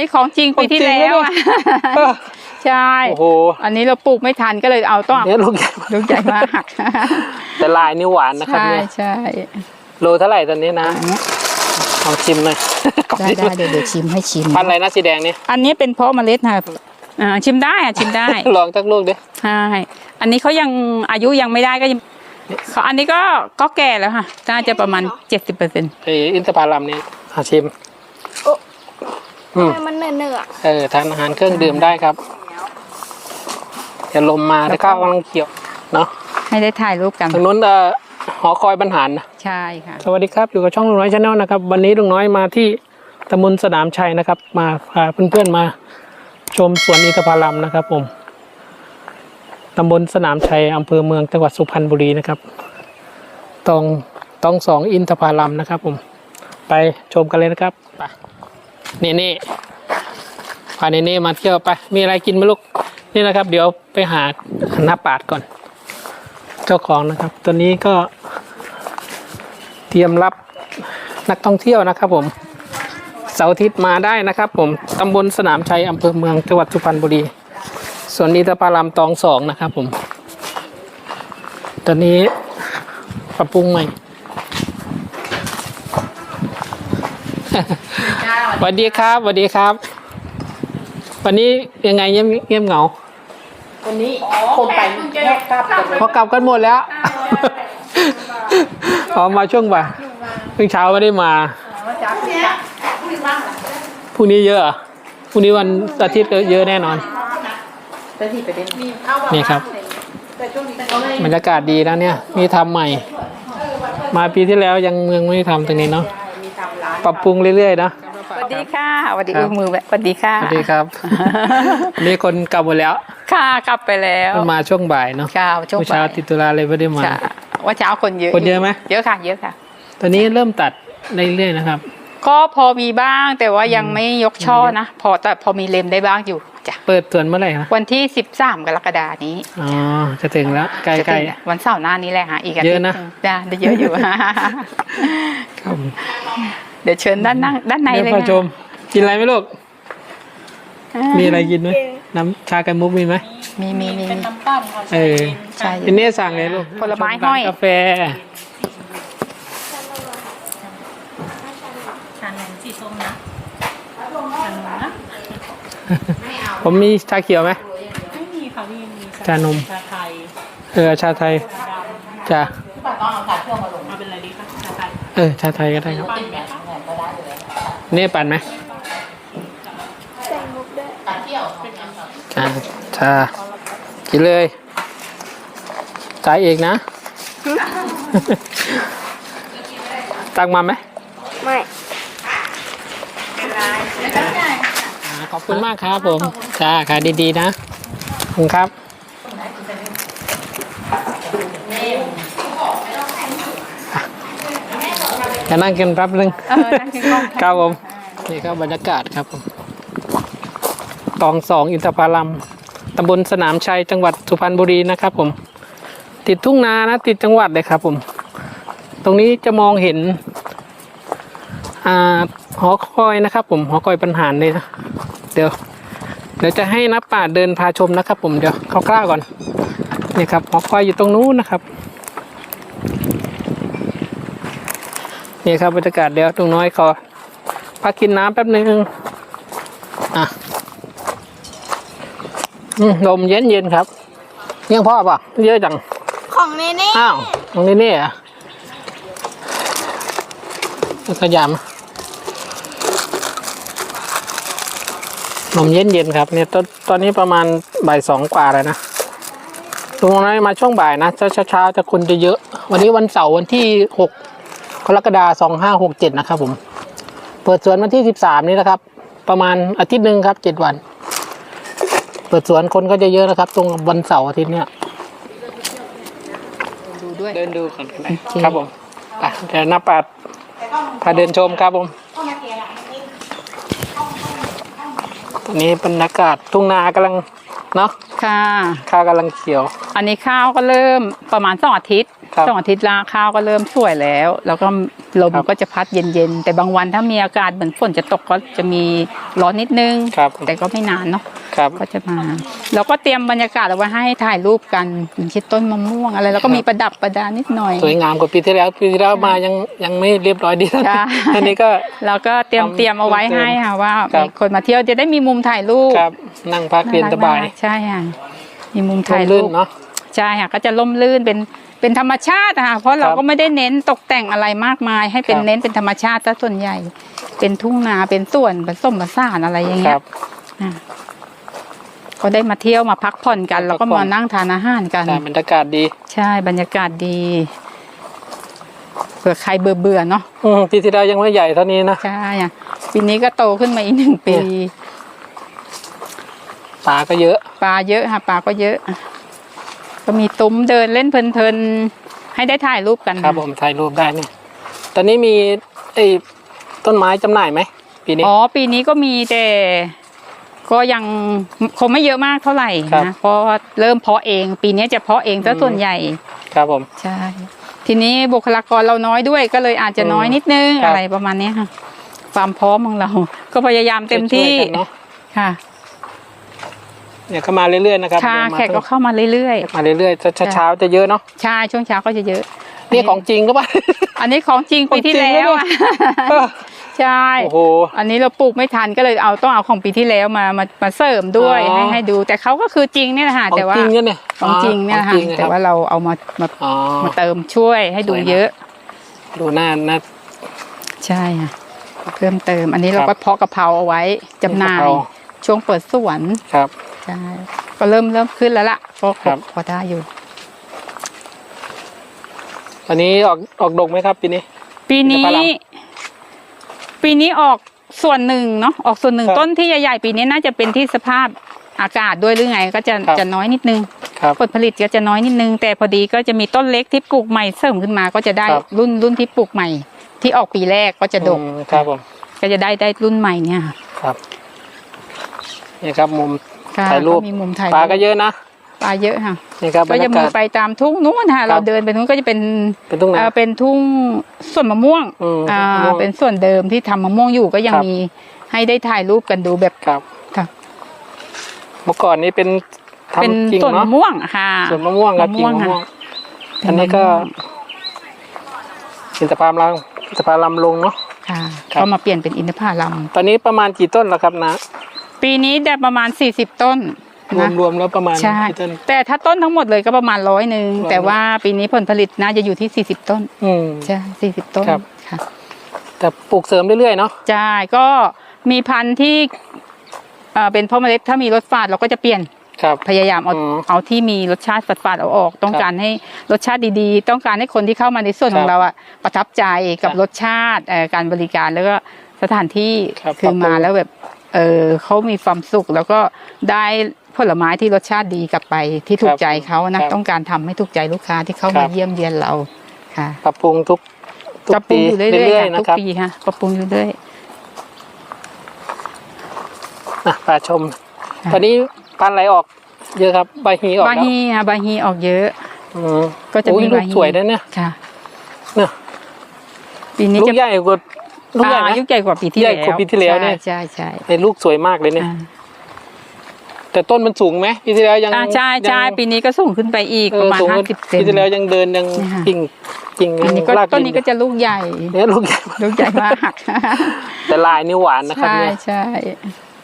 นี่ของจริงปีที่ของจริงแล้วอะเออใช่ โอ้โห อันนี้เราปลูกไม่ทันก็เลยเอาต้องเอาเนี่ยลูกใหญ่ลูกใหญ่มากแต่ลายนี่หวานนะครับใช่เนี่ยใช่โลเท่าไหร่ตอนนี้นะอันเนี้ยลองชิมหน่อยได้ได้เดี๋ยวเดี๋ยวชิมให้ชิมพันธุ์อะไรนะสีแดงนี่อันนี้เป็นเพราะเมล็ดค่ะอ่าชิมได้อะชิมได้ ลองจักลูกดิใช่อันนี้เขายังอายุยังไม่ได้ก็ยังเขาอันนี้ก็ก็แก่แล้วค่ะน่าจะประมาณเจ็ดสิบเปอร์เซ็นต์ไออินทผลัมนี่อาชิมโอ้ อืมทำไมมันเหนื่อยเหนื่อยเออทานอาหารเครื่องดื่มได้ครับอย่าลมมาแล้วข้าวกำลังเกี่ยวเนาะให้ได้ถ่ายรูปกัน ทางนู้นเอ่อหอคอยบรรหารนะ ใช่ค่ะ สวัสดีครับ อยู่กับช่องลุงน้อยชาแนลนะครับ วันนี้ลุงน้อยมาที่ตำบลสนามชัยนะครับ มาพาเพื่อนๆมาชมสวนอินทผลัมนะครับ ผมตำบลสนามชัยอำเภอเมืองจังหวัดสุพรรณบุรีนะครับตองตองสองอินทผลัมนะครับ ผม ไปชมกันเลยนะครับไป นี่นี่พาเนเน่มาเที่ยวไป มีอะไรกินไหมลูก นี่นะครับ เดี๋ยวไปหาหน้าปาดก่อน เจ้าของนะครับ ตัวนี้ก็เตรียมรับนักท่องเที่ยวนะครับ ผมเสาร์อาทิตย์มาได้นะครับ ผมตำบลสนามชัยอำเภอเมืองจังหวัดสุพรรณบุรีส่วนอินทผลัมตองสองนะครับ ผม ตอนนี้ปรับปรุงใหม่ สวัสดีครับสวัสดีครับ วันนี้ยังไงเงียบเงียบเหงา วันนี้คนไปแยกกลับกันเลยพอกลับกันหมดแล้วพอมาช่วงบ่ายเพิ่งเช้าไม่ได้มาพรุ่งนี้เยอะเหรอพรุ่งนี้วันอาทิตย์ก็เยอะแน่นอนแต่ที่ไปเด่นนี่ครับบรรยากาศดีนะเนี่ย มีทำใหม่ มาปีที่แล้วยังเมืองไม่ได้ทำตรงนี้เนาะปรับปรุงเรื่อยๆนะสวัส ดีค่ะสวัสดีครับอุ้มมือแวะสวัสดีค่ะสวัสดีครับ นี่คนกลับหมดแล้ว ค่ะกลับไปแล้วมันมาช่วงบ่ายเนาะค่ะช่วงเมื่อเช้าบ่ายติดตุลาเลยไม่ได้มาค่ะว่าเช้าคนเยอะคนเยอะไหมเยอะค่ะ เยอะค่ะ ตอนนี้เริ่มตัดเรื่อยๆนะครับ ก็พอมีบ้างแต่ว่ายังไม่ยกช่อนะพอแต่พอมีเล็มได้บ้างอยู่จ้ะเปิดสวนเมื่อไหร่นะวันที่สิบสามกรกฎานี้อ๋อจะถึงแล้วใกจะล้ถึงวันเสาร์หน้านี้แหละฮะอีกอาทิตเยอะนะหงจ้ะได้เยอะอยู่ๆครับ เดี๋ยวเชิญด้านนั่งด้านในเดี๋ยวเลยพอชมค่ะกินอะไรไหมลูกอ่ามีอะไรกินไหมน้ำชาไก่มุกมีไหมมีมีมีมีน้ำปั้นค่ะใช่เออใช่ทีนี้สั่งเลยลูกผลไม้ชร้านห้อยกาแฟชานมสีส้มนะผมมีชาเขียวไหมไม่มีค่ะพี่มีชานมชาไทยเออชาไทยจ้ะพี่ปัดต้องเอาขาเครื่องมาลงมาเป็นอะไรดีคะชาไทยเออชาไทยก็ได้ครับ นี่ปั่นไหมใส่มุกด้วยตัดเที่ยวเป็นอันชาชากินเลยจ่ายเองนะ ตักมาไหมไม่อ่าขอบคุณมากครับผมจ้าขายดีๆนะ ขอบคุณครับ จะนั่งกินแป๊บนึงเออนั่งกินข้าวครับผมนี่ครับบรรยากาศครับผมตองสองอินทผลัมตำบลสนามชัยจังหวัดสุพรรณบุรีนะครับผม ติดทุ่งนานะติดจังหวัดเลยครับผม ตรงนี้จะมองเห็นอ่าหอคอยนะครับ ผมหอคอยปัญหารเลยนะเดี๋ยว เดี๋ยวจะให้นับป่าเดินพาชมนะครับ ผมเดี๋ยวคร่าวๆก่อนนี่ครับหอคอยอยู่ตรงนู้นนะครับ นี่ครับบรรยากาศเดี๋ยวตรงน้อยขอพักกินน้ำแป๊บนึงอะอืมลมเย็นเย็นๆครับยังพ่อป่ะเยอะจัง ของเนเน่อ้าวตรงนี้นี่อะขยำลมเย็นเย็นๆครับเนี่ยตอนตอนนี้ประมาณบ่ายสองกว่าเลยนะตรงนั้นมาช่วงบ่ายนะเช้าเช้าๆจะคนจะเยอะ วันนี้วันเสาร์วันที่หกก รกฎาสองห้าหกเจ็ดนะครับผม เปิดสวนวันที่สิบสามนี้นะครับ ประมาณอาทิตย์หนึ่งครับเจ็ดวัน เปิดสวนคนก็จะเยอะนะครับ ตรงวันเสาร์อาทิตย์เนี้ยดูด้วยเดินดูก่อนก็ได้โอเคครับผมไปเดี๋ยวนับปัดพาเดินชมครับผมตอนนี้บรรยากาศทุ่งนากำลัง เนาะค่ะ ข้าวกำลังเขียว อันนี้ข้าวก็เริ่มประมาณสองอาทิตย์ครับสองอาทิตย์ละข้าวก็เริ่มสวยแล้ว แล้วก็ลมครับ ก็จะพัดเย็นๆ แต่บางวันถ้ามีอากาศเหมือนฝนจะตกก็จะมีร้อนนิดนึง ครับแต่ก็ไม่นานเนาะ ครับก็จะมาเราก็เตรียมบรรยากาศเอาไว้ให้ถ่ายรูปกันอย่างเช่นต้นมะม่วงอะไรแล้วก็ครับมีประดับประดานิดหน่อย สวยงามกว่าปีที่แล้วปีที่แล้วมายังยังไม่เรียบร้อยดีใช่ อันนี้ก็เราก็เตรียมทำเตรียมเอาไว้เพิ่มเติมให้ค่ะว่าครับมีคนมาเที่ยวจะได้มีมุมถ่ายรูปครับนั่งพักเรียนสบายน่รักมกใช่ค่ะมีมุมร่ถ่ามยรูรื่นปเนาะใช่ค่ะก็จะล่มลื่นเป็นเป็นธรรมชาติอะค่ะเพราะเราครับก็ไม่ได้เน้นตกแต่งอะไรมากมาย ให้เป็นครับเน้นเป็นธรรมชาติซะส่วนใหญ่ เป็นทุ่งนาเป็นส่วนผสมผสานอะไรอย่างคเงี้รัยบอะ ก็ได้มาเที่ยวมาพักผ่อนกันมาพักแล้วก็ผ่มาอนนั่งทานอาหารกันแต่บรรยากาศดี ใช่บรรยากาศดีเผื่อใครเบื่อเบื่อๆเนาะอืมปีที่แล้วยังไม่ใหญ่เท่านี้นะใช่อะปีนี้ก็โตขึ้นมาอีกหนึ่งปีเนี่ยปลาก็เยอะ ปลาเยอะค่ะปลาก็เยอะ ก็มีตุ้มเดินเล่นเพลินๆให้ได้ถ่ายรูปกันครับผมถ่ายรูปได้นี่ตอนนี้มีไอ้ต้นไม้จำหน่ายไหมปีนี้อ๋อปีนี้ก็มีแต่ ก็ยังคงไม่เยอะมากเท่าไหร่ครับนะเพราะว่าเริ่มเพาะเอง ปีนี้จะเพาะเองซะอืม ส่วนใหญ่ครับผม ใช่ทีนี้บุคลากรเราน้อยด้วยก็เลยอาจจะน้อยนิดนึงครับ อะไรประมาณเนี้ยค่ะ ความพร้อมของเรา ก็พยายามเต็มที่ช่วยๆกันเนาะค่ะเนี่ยก็มาเรื่อยๆนะครับค่ะเดี๋ยวมาแขกก็เข้ามาเรื่อย มาเรื่อยๆจะเช้าๆจะเยอะเนาะๆ ใช่ช่วงเช้าก็จะเยอะ นี่ของจริงก็ป่ะ อันนี้ของจริงปีที่ของจริงแล้วแล้วอะเนี่ย ใช่ โอ้โห อันนี้เราปลูกไม่ทันก็เลยเอาต้องเอาของปีที่แล้วมามามาเสริมด้วยอ๋อ ให้ให้ดู แต่เขาก็คือจริงเนี่ยแหละค่ะของแต่ว่าจริงเนี่ยของจริงเนี่ยอ๋อค่ะของจริงแต่รับว่าเราเอามามาอ๋อ มาเติมช่วยให้ดูสวยนะ เยอะ ดูหน้าหน้า ใช่ค่ะเพิ่มเติม อันนี้เราครัก็บเพาะกะเพราเอาไว้จำหน่ายกะเพรา ช่วงเปิดสวนครับ ใช่ก็เริ่มเริ่มขึ้นแล้วล่ะก็ครับพอได้อยู่ อันนี้ออกออกดกไหมครับปีนี้ ปีนี้ อินทผลัม ปีนี้ออกส่วนหนึ่งเนาะออกส่วนหนึ่งครับต้นที่ใหญ่ๆปีนี้น่าจะเป็นที่สภาพอากาศด้วยหรือไงก็จะครับ จะน้อยนิดนึง ครับ ผลผลิตก็จะน้อยนิดนึง แต่พอดีก็จะมีต้นเล็กที่ปลูกใหม่เสริมขึ้นมาก็จะได้ครับ รุ่นรุ่นที่ปลูกใหม่ ที่ออกปีแรกก็จะดกอืมครับผมก็จะได้ได้รุ่นใหม่เนี่ยค่ะครับ นี่ครับมุม ค่ะถ่ายรูป ก็มีมุมถ่ายปลาก็เยอะนะ ปลาเยอะค่ะนี่ครับบรก็รจะยามีกาศไปตามทุ่งนู้นค่ะครัเราบเดินไปนู้นก็จะเป็นเป็นทุ่งนาเอ่อเป็นทุ่งสวนมะม่วงอืมอ่ามะม่วงเป็นส่วนเดิมที่ทำมะม่วงอยู่ก็ยังครับมีให้ได้ถ่ายรูปกันดูแบบครับค่ะเมื่อก่อนนี้เป็นเป็นทำจริงส่วนเนาะมะม่วงค่ะสวนมะม่วงครับมะกิ่ม่งวงมะม่วงค่ะอันนี้ก็อินทผลัมอินทผลัมลงเนาะค่ะครับก็มาเปลี่ยนเป็นอินทผลัมตอนนี้ประมาณกี่ต้นแล้วครับนะ ปีนี้ได้ประมาณ40ต้น รวนะมรวมแล้วประมาณใช่กี่ต้นแต่ถ้าต้นทั้งหมดเลยก็ประมาณร้อยหนึ่งร้อยแต่ว่าปีนี้ผลผลิตน่าจะอยู่ที่ 40 ต้นอืมใช่40ต้นครับค่ะแต่ปลูกเสริมเรื่อยๆเนาะใช่ก็มีพันธุ์ที่เอ่อเป็นพ่อเมล็ดถ้ามีรสฝาดเราก็จะเปลี่ยนครับพยายามเอาอืมเอาที่มีรสชาติฝาดๆเอาออก ต้องครับการให้รสชาติดีๆ ต้องการให้คนที่เข้ามาในส่วนครับของเราอะประทับใจกับครับรสชาติเอ่อการบริการแล้วก็สถานที่ครับคือปรับปรุงมาแล้วแบบ เออเขามีความสุขแล้วก็ได้ผลไม้ที่รสชาติดีกลับไปที่ถูคกรับใจเขานะครับต้องการทำให้ถูกใจลูกค้าที่เข้าครัมาบเยี่ยมเยียนเราค่ะปรับปรุงทุกทุปรับกปรุปีงอยู่เรื่อยๆๆค่ะนะทุกครับปีค่ะปรับปรุงอยู่เรื่อยอะปลาชมค่ะตอนนี้พันธุ์อะไรออก เยอะครับใบฮีออกบาแล้วฮีค่ะบาฮีออกเยอะอืมก็จะโอ้ยมีลูใบกฮีสวยนะเนี่ยค่ะเนี่ยปีนี้ลูกจะใหญ่กว่า ลูกใหญ่อ่านะยุคใหญ่กว่าปีที่ใหญ่แล้วกว่าปีที่แล้วเนี่ย ใช่ใช่ไอ้ลูกสวยมากเลยใช่เนี่ย อ่าแต่ต้นมันสูงไหมปีที่แล้วยังอ่าใช่ใช่ยังปีนี้ก็สูงขึ้นไปอีกเอปอระมาณสูงห้าสิบเซน ปีที่แล้วยังเดินยังเนี่ยค่ะ กิ่งกิ่งปีนี้ก็รากต้นนี้ก็จะลูกใหญ่ เนี่ยลูกใหญ่ลูกใหญ่มากแต่ลายนี่หวานนะครับใช่เนี่ยใช่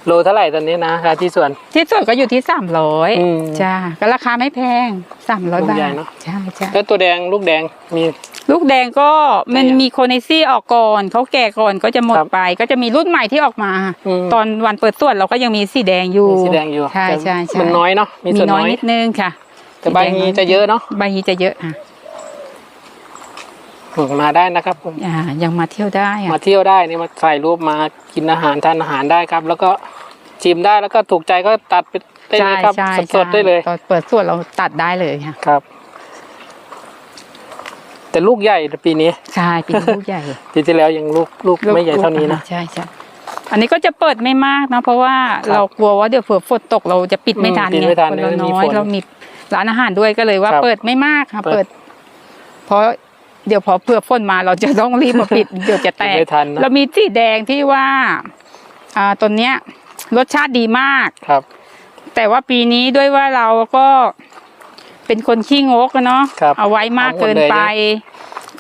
โลเท่าไหร่ตอนนี้นะราที่ส่วน ที่สุดก็อยู่ที่สามร้อยอืมจ้าก็ราคาไม่แพงสามร้อยลูกบาใหญ่ทเนอะ ใช่ใช่แล้วตัวแดงลูกแดงมี ลูกแดงก็มันแต่ยังมีโคเนซี่ออกก่อนเขาแก่ก่อนก็จะหมดครับไป ก็จะมีรุ่นใหม่ที่ออกมาอืมตอนวันเปิดส่วนเราก็ยังมีสีแดงอยู่มีสีแดงอยู่ใช่แต่ใช่ใช่มันน้อยเนาะมีมีส่วนน้น้ออยยนิดนึงค่ะแต่ใบฮีจะเยอะเนาะใบฮีจะเยอะอะอืมมาได้นะครับผมอ่ายังมาเที่ยวได้อะมาเที่ยวได้นี่มาถ่ายรูปมากินอาหารทานอาหารได้ครับ แล้วก็ชิมได้แล้วก็ถูกใจก็ตัดไปได้เลยครับใช่สใช่ดๆได้เลยตอนเปิดส่วนเราตัดได้เลยค่ะครับ แต่ลูกใหญ่ปีนี้ใช่ปีนี้ลูกใหญ่ปีที่แล้วยังลูกลูกไม่ใหญ่เท่านี้นะใช่ใช่อันนี้ก็จะเปิดไม่มากนะเพราะว่าครับเรากลัวว่าเดี๋ยวเผื่อฝนตกเราจะปิดไม่ทันอืมปิดไงไม่ทันคนเราเดี๋ยวมีน้อยฝนเรามีร้านอาหารด้วยก็เลยว่าครับเปิดไม่มากค่ะเปิดเปิด เพราะเดี๋ยวพอเผื่อฝนมาเราจะต้องรีบมาปิดเดี๋ยวจะแตปิกดไม่ทันนะเรามีสีแดงที่ว่า อ่าตัวเนี้ย รสชาติดีมากครับ แต่ว่าปีนี้ด้วยว่าเราก็ เป็นคนขี้งกอะเนาะครับเอาไว้มากเอาหมดเกินเลยนะไป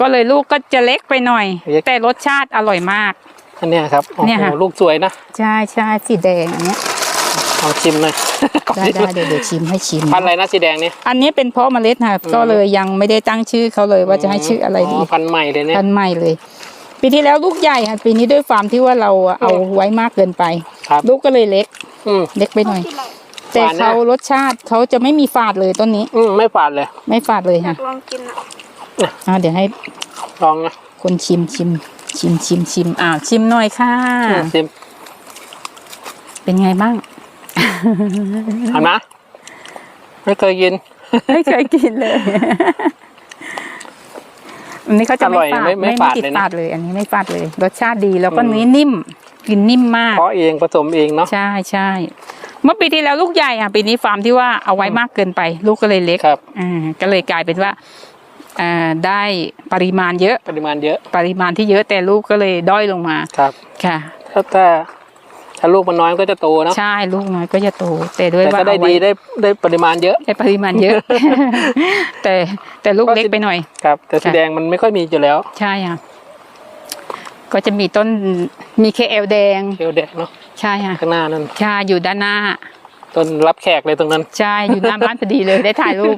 ก็เลยลูกก็จะเล็กไปหน่อยเล็กแต่รสชาติอร่อยมากอันเนี้ยครับโอ้เนี่ยโหค่ะลูกสวยนะใช่ใช่สีแดงอันเนี้ยลองชิมหน่อยได้ได้เดี๋ยวเดี๋ยวชิมให้ชิมพันธุ์อะไรนะสีแดงเนี่ยอันนี้เป็นเพาะเมล็ดค่ะอืมก็เลยยังไม่ได้ตั้งชื่อเขาเลยว่าจะให้ชื่ออะไรดีพันธุ์ใหม่เลยเนี่ยพันธุ์ใหม่เลย ปีที่แล้วลูกใหญ่ค่ะปีนี้ด้วยความที่ว่าเราเอาไว้มากเกินไปครับลูกก็เลยเล็กอืมเล็กไปหน่อยกินอะไร แต่หวานนะ เขารสชาติเขาจะไม่มีฝาดเลยต้นนี้ อืมไม่ฝาดเลยไม่ฝาดเลยอยาค่ะกลองกินอะอ่าเดี๋ยวให้ลองนะคนชิมชิม ชิมชิมชิมอ่าชิมหน่อยค่ะอืมชิมเป็นไงบ้าง เห็นไหมไม่เคยกิน ไม่เคยกินเลย อันนี้เขาจะไม่อร่อยฝาดไม่ไม่ฝาดติดเลยนะ ฝาดเลย อันนี้ไม่ฝาดเลย รสชาติดีแล้วก็อืมเนื้อนิ่มกินนิ่มมาก เพราะเองผสมเองเนาะใช่ใช่ เมื่อปีที่แล้วลูกใหญ่อะปีนี้ฟาร์มที่ว่าเอาไว้มากเกินไป ลูกก็เลยเล็กครับอ่าก็เลยกลายเป็นว่าอ่าได้ปริมาณเยอะปริมาณเยอะปริมาณที่เยอะแต่ลูกก็เลยด้อยลงมาครับค่ะถ้าถ้าถ้าลูกมันน้อยมันก็จะโตเนาะใช่ลูกน้อยก็จะโตแต่ด้วยแต่ว่าก็ได้เอาไว้ดีได้ได้ปริมาณเยอะได้ปริมาณเยอะ แต่แต่ลูกเล็กไปหน่อย ครับ แต่สีค่ะแดงมันไม่ค่อยมีอยู่แล้วใช่ค่ะก็จะมีต้นมีเคเอลแดง เขียวแดงเนาะ ใช่ค่ะข้างหน้านั่นใช่อยู่ด้านหน้า ต้นรับแขกเลยตรงนั้น ใช่อยู่หน้าบ้านพอดีเลยได้ถ่ายรูป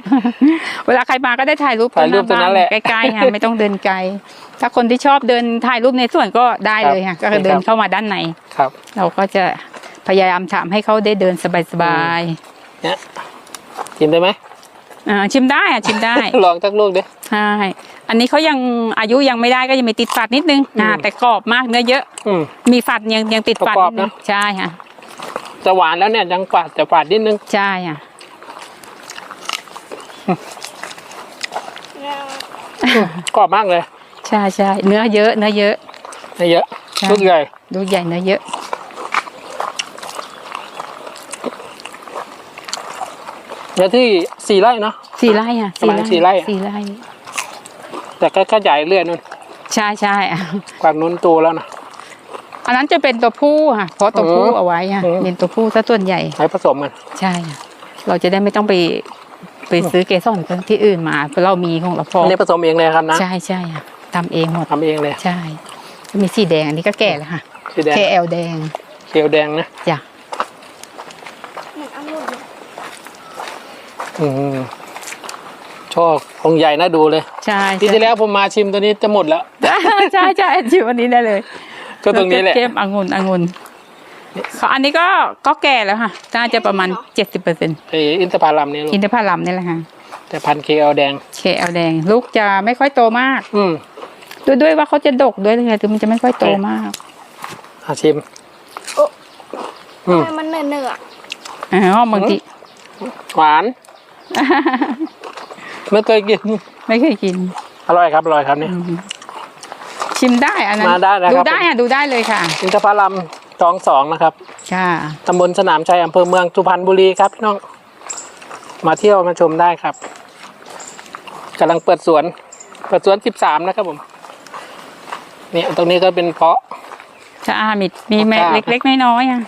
เวลาใครมาก็ได้ถ่ายรูปถ่ายรูปตรงนั้นแหละใกล้ๆค่ะไม่ต้องเดินไกล ถ้าคนที่ชอบเดินถ่ายรูปในสวนก็ได้เลยค่ะครัก็บคือเดินครับเข้ามาด้านในครับ เราก็จะพยายามถามให้เขาได้เดินสบายเนี่ยกินได้ไหมๆ อ่าชิมได้อะชิมได้ ลองจักลูกดิใช่อันนี้เขายังอายุยังไม่ได้ก็ยังมีติดฝัดนิดนึงอืมอ่าแต่กรอบมากเนื้อเยอะ อืม มีฝัดยังยังติดฝัดกรอบนิดนึงนะ ใช่ค่ะจะหวานแล้วเนี่ยยังฝาดแต่ฝาดนิดนึง ใช่ค่ะกรอบมากเลยใช่ใช่เนื้อเยอะเนื้อเยอะไม่เยอะใช่ ลูกใหญ่ ดูใหญ่เนื้อเยอะ แล้วที่สี่ไร่เนาะ สี่ไร่อะประมาณสี่ไร่อะสี่ไร่ แต่ก็ขยายเรื่อยนู่นใช่ใช่อะกวางนู้นโตแล้วนะอันนั้นจะเป็นตัวผู้ค่ะเพราะตัวผู้อืมเอาไว้อะอืมเป็นตัวผู้ซะส่วนใหญ่ให้ผสมกันใช่ค่ะเราจะได้ไม่ต้องไปไปซื้อเกสรที่อื่นมาเพราะเรามีของเราพออันนี้ผสมเองเลยครับนะ ใช่ใช่ค่ะทำเองหมดทำเองเลย ใช่ มีสีแดงอันนี้ก็แก่แล้วค่ะ สีแดง KL แดงเขียวแดงนะจ้ะ เหมือนองุ่นเลย อืมชอบองค์ใหญ่น่าดูเลยใช่ปีที่แล้วผมมาชิมตัวนี้จะหมดแล้ว ใช่ใช่ใช่ชิมวันนี้ได้เลยก็ตรงนี้แหละเข้มๆองุ่นองุ่นเขาอันนี้ก็ก็แก่แล้วค่ะน่าจะประมาณเจ็ดสิบเปอร์เซ็นต์ไออินทผลัมนี่ลูกอินทผลัมนี่แหละค่ะแต่พันธุ์เคเอลแดง KL แดง ลูกจะไม่ค่อยโตมาก อืมด้วยด้วยว่าเขาจะดกด้วยเลยคือมันจะไม่ค่อยโตมากอาชิมโอ้อืมทำไมมันเนื้อเนื้ออ๋อบางทีหวาน ไม่เคยกิน ไม่เคยกิน อร่อยครับอร่อยครับเนี่ยชิมได้อันนั้นมาได้นะครับ ดูได้อะดูได้เลยค่ะ อินทผลัมจองสองนะครับ ค่ะ ตำบลสนามชัยอำเภอเมืองสุพรรณบุรีครับพี่น้อง มาเที่ยวมาชมได้ครับกำลังเปิดสวน เปิดสวนสิบสามนะครับผม เนี่ยตรงนี้ก็เป็นเพาะ จะอามิดมีแม่ครับเล็กๆน้อยๆอะ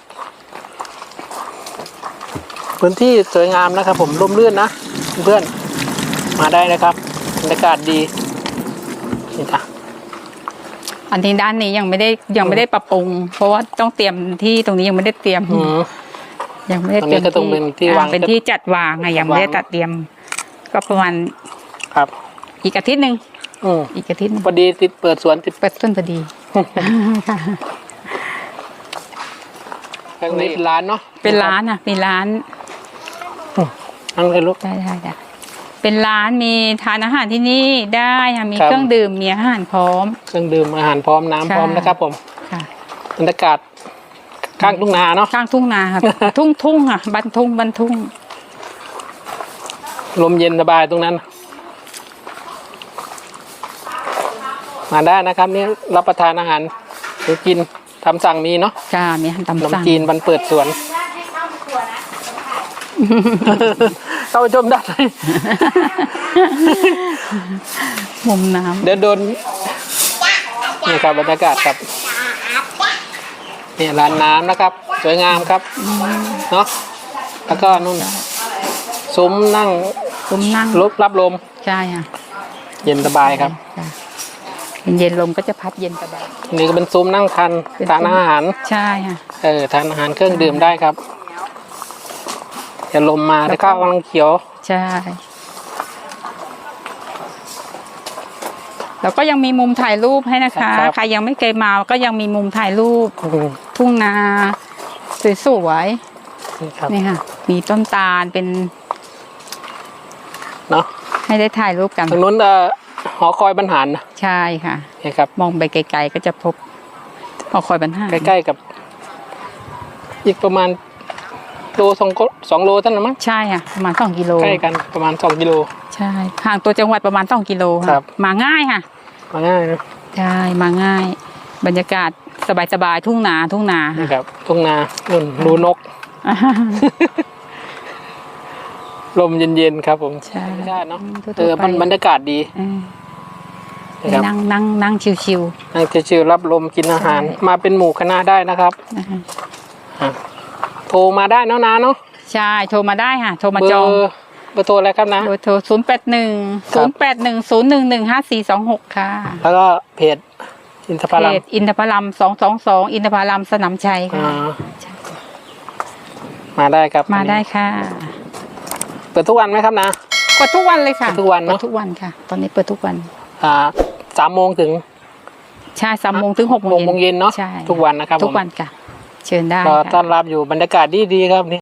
พื้นที่สวยงามนะครับ ผมร่มรื่นนะเพื่อนๆมาได้นะครับบรรยากาศดีนี่จ้ะอันนี้ด้านนี้ยังไม่ได้ยังไม่ได้ปรับปรุง เพราะว่าต้องเตรียมที่ตรงนี้ยังไม่ได้เตรียมอืมยังไม่ได้เตรียมตรงนี้ก็ต้องเป็นที่วางอ่เป็นที่จัดวางไงยังไม่ได้วางตัดเตรียม ก็ประมาณครับ อีกอาทิตย์หนึ่งอืมอีกอาทิตย์หนึ่งพอดีติดเปิดสวนติดเปิดต้นพอดีค่ะตรงนี้เป็นร้านเนาะเป็นร้านอะเป็นร้าน นั่งเลยลูกได้ได้ได้เป็นร้านมีทานอาหารที่นี่ได้ค่ะมีครับเครื่องดื่มมีอาหารพร้อม เครื่องดื่มอาหารพร้อมน้ำใช่พร้อมนะครับผมค่ะบรรยากาศข้างทุ่งนาเนาะข้างทุ่งนาค่ะทุ่งทุ่งค่ะบันทุ่งบันทุ่ง ลมเย็นสบายตรงนั้น มาได้นะครับนี่รับประทานอาหารหรือกินทำสั่งมีเนาะจ้ามีอาหารขตามนมสั่งจีนวันเปิดสวน เข้าไปชมได้มุมน้ำเดี๋ยวโดนนี่ครับบรรยากาศครับนี่ร้านน้ำนะครับ สวยงามครับเนาะแล้วก็นู่นซุ้มนั่งซุ้มนั่งรบรับลมใช่ค่ะเย็นสบายครับ จ้ะเย็นๆลมก็จะพัดเย็นสบายนี่ก็เป็นซุ้มนั่งทานเป็นทานอาหาร ใช่ค่ะ เออทานอาหารเครื่องดื่มได้ครับ อย่าลมมาแต่ข้าวกำลังเขียว ใช่ แล้วก็ยังมีมุมถ่ายรูปให้นะคะครับ ใครยังไม่เคยมาก็ยังมีมุมถ่ายรูปอืมทุ่งนาสวยนี่ครับๆนี่ค่ะ มีต้นตาลเป็นเนาะให้ได้ถ่ายรูปกัน ทางนู้นเอ่อหอคอยบรรหารนะใช่ค่ะ นี่ครับ มองไปไกลๆก็จะพบหอคอยบรรทัดใกล้ๆกับ อีกประมาณ โลสองโกสองโลเท่านั้นมั้งใช่ค่ะประมาณสองกิโลใกล้กันประมาณสองกิโลใช่ห่างตัวจังหวัดประมาณสองกิโลครัค่ะบมาง่ายค่ะมาง่ายนะใช่มาง่าย บรรยากาศสบายๆทุ่งนาทุ่งนานี่ค่ะครับ ทุ่งนานุ่นรูนกลมเย็นๆครับ ผมใช่ธรรมชาติเนาะทั่วๆเออมันไปบรรยากาศดีเออนะครับนั่งนั่งนั่งชิวนั่งชิวๆรับลมกินอาหารใช่มาเป็นหมู่คณะได้นะครับๆนะคะอะ โทรมาได้เนาะนะเนาะใช่โทรมาได้ค่ะ โทรมาเบอจองร์เบอร์โทรอะไรครับนะเบอร์โทรศูนย์แปดหนึ่งศูนย์แปดหนึ่งศูนย์หนึ่งหนึ่งห้าสี่สองหกค่ะ แล้วก็เพจอินทเพผลัมจอินทผลัมสองสองสองอินทผลัมสนามชัยอ่าค่ะมาได้ครับ มาได้ค่ะ เปิดทุกวันไหมครับนะเปิดทุกวันเลยค่ะเปิดทุกวันเนอะปิดทุกวันค่ะ ตอนนี้เปิดทุกวัน อ่าสามโมงถึงใช่สามโมงถึงหกโมงหกโมงเย็นเนาะใช่ทุกวันนะครับทุกผมวันค่ะ เชิญได้ก็ต้อนรับอยู่บรรยากาศดีๆครับนี่